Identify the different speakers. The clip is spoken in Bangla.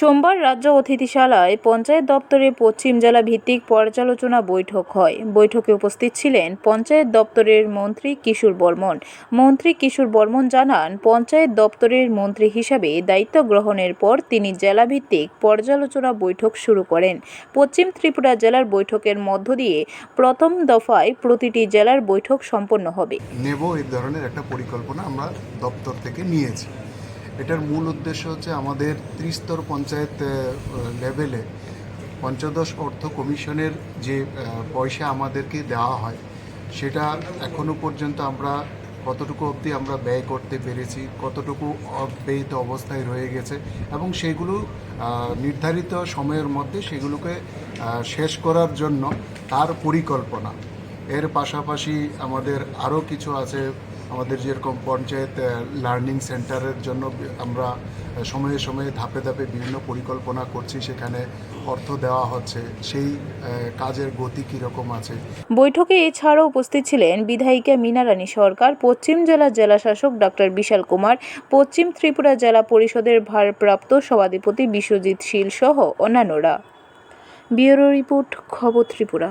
Speaker 1: সোমবার রাজ্য অতিথিশালায় পঞ্চায়েত দপ্তরে পশ্চিম জেলা ভিত্তিক পর্যালোচনা বৈঠক হয়। বৈঠকে উপস্থিত ছিলেন পঞ্চায়েত দপ্তরের মন্ত্রী কিশোর বর্মন। মন্ত্রী কিশোর বর্মন জানান, পঞ্চায়েত দপ্তরের মন্ত্রী হিসাবে দায়িত্ব গ্রহণের পর তিনি জেলাভিত্তিক পর্যালোচনা বৈঠক শুরু করেন। পশ্চিম ত্রিপুরা জেলার বৈঠকের মধ্য দিয়ে প্রথম দফায় প্রতিটি জেলার বৈঠক সম্পন্ন হবে।
Speaker 2: নেব এই ধরনের একটা পরিকল্পনা আমরা দপ্তর থেকে নিয়েছি। এটার মূল উদ্দেশ্য হচ্ছে আমাদের ত্রিস্তর পঞ্চায়েত লেভেলে পঞ্চদশ অর্থ কমিশনের যে পয়সা আমাদেরকে দেওয়া হয়, সেটা এখনও পর্যন্ত আমরা কতটুকু অবধি আমরা ব্যয় করতে পেরেছি, কতটুকু অব্যয়িত অবস্থায় রয়ে গেছে এবং সেগুলো নির্ধারিত সময়ের মধ্যে সেগুলোকে শেষ করার জন্য তার পরিকল্পনা। এর পাশাপাশি আমাদের আরও কিছু আছে আমাদের যেরকম পঞ্চায়েত লার্নিং সেন্টারের জন্য আমরা সময়ে সময়ে ধাপে ধাপে বিভিন্ন পরিকল্পনা করছি, সেখানে অর্থ দেওয়া হচ্ছে। সেই কাজের গতি কীরকম আছে?
Speaker 1: বৈঠকে এছাড়াও উপস্থিত ছিলেন বিধায়িকা মীনারানী সরকার, পশ্চিম জেলা জেলা শাসক ডক্টর বিশাল কুমার, পশ্চিম ত্রিপুরা জেলা পরিষদের ভারপ্রাপ্ত সভাধিপতি বিশ্বজিৎ শীল সহ অন্যান্যরা। ব্যুরো রিপোর্ট, খবর ত্রিপুরা।